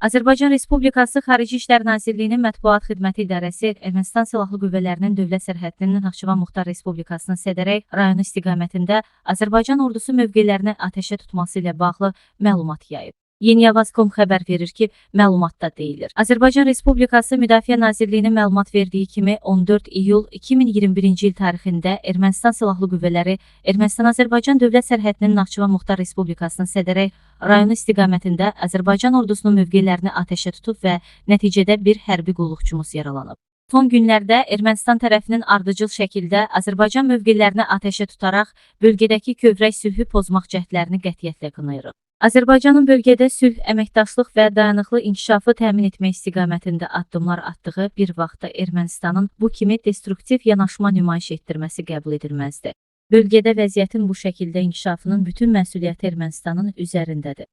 Azərbaycan Respublikası Xarici İşlər Nazirliyinin Mətbuat Xidməti İdarəsi Ermənistan Silahlı Qüvvələrinin dövlət sərhədinin Naxçıvan Muxtar Respublikasının Sədərək rayonu istiqamətində Azərbaycan ordusu mövqelərini atəşə tutması ilə bağlı məlumat yayıb. Yeni Avaz.com xəbər verir ki, məlumatda deyilir. Azərbaycan Respublikası Müdafiə Nazirliyinin məlumat verdiyi kimi 14 iyul 2021-ci il tarixində Ermənistan Silahlı Qüvvələri Ermənistan-Azərbaycan dövlət sərhədinin Naxçıvan Muxtar Respublikasının Sədərək rayonu istiqamətində Azərbaycan ordusunun mövqelərini atəşə tutub və nəticədə bir hərbi qulluqçumuz yaralanıb. Son günlərdə Ermənistan tərəfinin ardıcıl şəkildə Azərbaycan mövqelərini atəşə tutaraq bölgədəki kövrək sülhü pozmaq cəhdlərini qətiyyətlə qınayırıq. Azərbaycanın bölgədə sülh, əməkdaşlıq və dayanıqlı inkişafı təmin etmək istiqamətində addımlar atdığı bir vaxtda Ermənistanın bu kimi destruktiv yanaşma nümayiş etdirməsi qəbul edilməzdir. Bölgədə vəziyyətin bu şəkildə inkişafının bütün məsuliyyəti Ermənistanın üzərindədir.